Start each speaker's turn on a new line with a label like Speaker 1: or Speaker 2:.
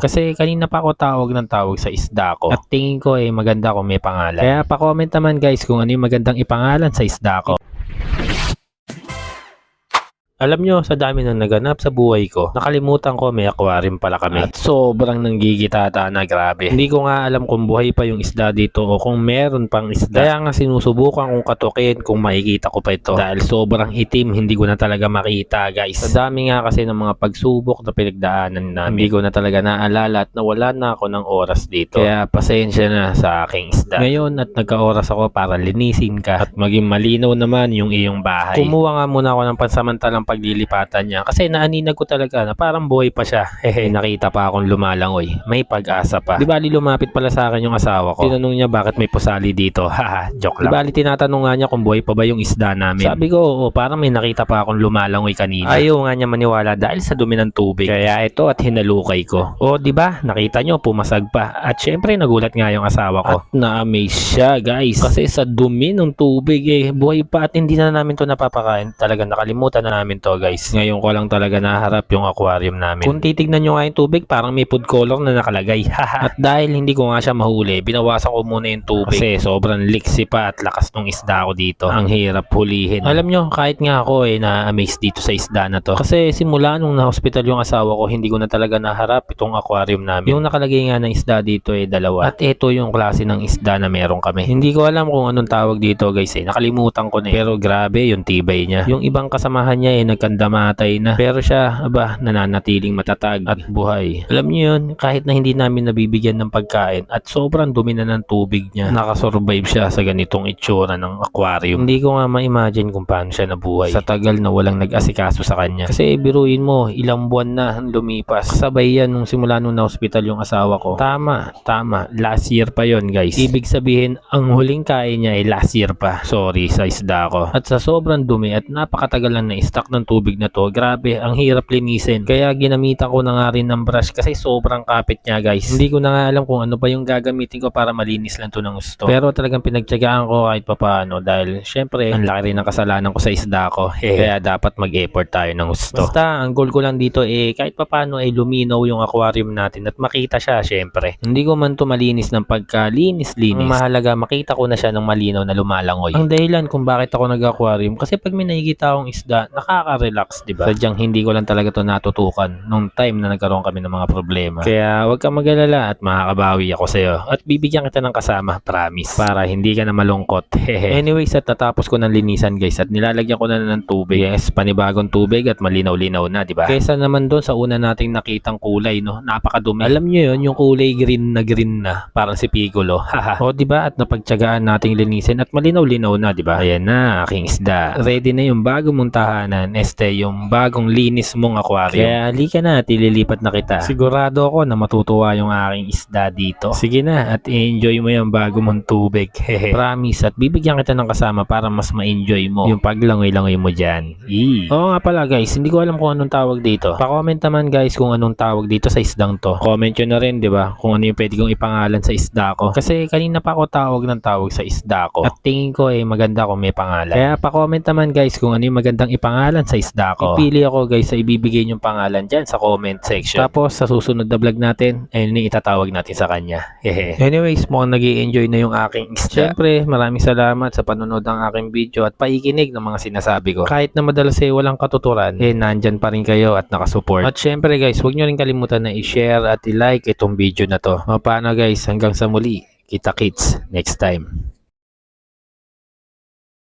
Speaker 1: Kasi kanina pa ako tawag ng tawag sa isda ko. At tingin ko eh maganda kung may pangalan. Kaya pa-comment naman guys kung ano yung magandang ipangalan sa isda ko. Alam nyo, sa dami ng naganap sa buhay ko, nakalimutan ko may aquarium pala kami. At sobrang nanggigitata na grabe. Hindi ko nga alam kung buhay pa yung isda dito o kung meron pang isda. Kaya nga sinusubukan kong katukin kung makikita ko pa ito. Dahil sobrang itim, hindi ko na talaga makita guys. Sa dami nga kasi ng mga pagsubok na pinagdaanan namin, hindi ko na talaga naalala at nawala na ako ng oras dito. Kaya pasensya na sa aking isda. Ngayon at nagka-oras ako para linisin ka at maging malinaw naman yung iyong bahay. Kumuha nga muna ako ng pansamantalang paglilipatan niya kasi naaninag ko talaga na parang buhay pa siya. Hehe, nakita pa akong lumalangoy. May pag-asa pa. Di bali lumapit pala sa akin yung asawa ko. Tinanong niya bakit may pusali dito. Haha, joke lang. Di bali tinatanong nga niya kung buhay pa ba yung isda namin. Sabi ko, oo, parang may nakita pa akong lumalangoy kanina. Ayaw nga niya maniwala dahil sa dumi ng tubig. Kaya ito at hinalukay ko. O, di ba? Nakita niyo, pumasag pa. At syempre, nagulat nga yung asawa ko. At na-amaze siya, guys. Kasi sa dumi ng tubig, eh, buhay pa at hindi na namin to napapakain. Talaga nakalimutan na namin to, guys. Ngayon ko lang talaga naharap yung aquarium namin. Kung titignan nyo nga yung tubig, parang may food color na nakalagay. at dahil hindi ko nga siya mahuli, binawasan ko muna yung tubig. Kasi sobrang liksi pa at lakas ng isda ko dito. Ang hirap hulihin. Alam nyo, kahit nga ako eh, na-amaze dito sa isda na to. Kasi simula nung na-hospital yung asawa ko, hindi ko na talaga naharap itong aquarium namin. Yung nakalagay nga na isda dito eh, dalawa. At ito yung klase ng isda na meron kami. Hindi ko alam kung anong tawag dito guys eh. Nakalimutan ko na eh. Pero grabe yung tibay niya. Yung ibang kasamahan niya eh, nagkandamatay na. Pero siya, aba, nananatiling matatag at buhay. Alam niyo yun, kahit na hindi namin nabibigyan ng pagkain at sobrang dumi na ng tubig niya, nakasurvive siya sa ganitong itsura ng aquarium. Hindi ko nga ma-imagine kung paano siya nabuhay sa tagal na walang nag-asikaso sa kanya. Kasi biruin mo, ilang buwan na lumipas. Sabay yan nung simula nung na-hospital yung asawa ko. Tama, tama. Last year pa yon guys. Ibig sabihin, ang huling kain niya ay last year pa. Sorry sa isda ko. At sa sobrang dumi at napakatagal lang na stock ng tubig na to, grabe, ang hirap linisin. Kaya ginamitan ko na nga rin ng brush kasi sobrang kapit niya guys. Hindi ko na nga alam kung ano pa yung gagamitin ko para malinis lang to ng gusto. Pero talagang pinagtyagaan ko kahit papaano dahil syempre ang laki rin ng kasalanan ko sa isda ko. Kaya dapat mag-effort tayo ng gusto. Basta ang goal ko lang dito eh kahit papaano ay luminaw yung aquarium natin at makita siya syempre. Hindi ko man to malinis ng pagkalinis-linis. Ang mahalaga makita ko na siya ng malinaw na lumalangoy. Ang dahilan kung bakit ako nag-aquarium kasi pag may nakikita akong isda nakaka-relax di ba? Sadyang hindi ko lang talaga to natutukan nung time na nagkaroon kami ng mga problema. Kaya huwag kang mag-alala at makakabawi ako sa'yo. At bibigyan kita ng kasama, promise. Para hindi ka na malungkot. Anyways, at natapos ko ng linisan guys at nilalagyan ko na ng tubig. Yes, panibagong tubig at malinaw-linaw na, di ba? Kesa naman doon sa una nating nakitang kulay, no? Napakadumi. Alam nyo yun, yung kulay green na green na, parang si Piccolo. Haha. o di ba? At napagtyagaan nating linisin at malinaw-linaw na, di ba? Ayan na, aking isda. Ready na yung bagong mong tahanan. Este, yung bagong linis mong aquarium. Kaya halika na at ililipat na kita. Sigurado ako na matutuwa yung aking isda dito. Sige na at i-enjoy mo yung bago mong tubig. Hehe. Promise at bibigyan kita ng kasama para mas ma-enjoy mo yung paglangoy-langoy mo dyan. Eee. Oo nga pala guys, hindi ko alam kung anong tawag dito. Pa-comment naman guys kung anong tawag dito sa isdang to. Comment nyo na rin, di ba? Kung ano yung pwede kong ipangalan sa isda ko. Kasi kanina pa ako tawag ng tawag sa isda ko. At tingin ko eh maganda kung may pangalan. Kaya pa-comment naman guys kung ano yung magandang ipangalan sa isda ko. Ipili ako guys sa ibibigay yung pangalan dyan sa comment section. Tapos sa susunod na vlog natin, ayun yung itatawag natin sa kanya. Hehe. Anyways, mukhang nag enjoy na yung aking isda. Siyempre, maraming salamat sa panonood ng aking video at paikinig ng mga sinasabi ko. Kahit na madalas eh walang katuturan, eh nandyan pa rin kayo at nakasupport. At syempre guys, huwag nyo rin kalimutan na i-share at i-like itong video na to. O paano guys, hanggang sa muli. Kita kits next time.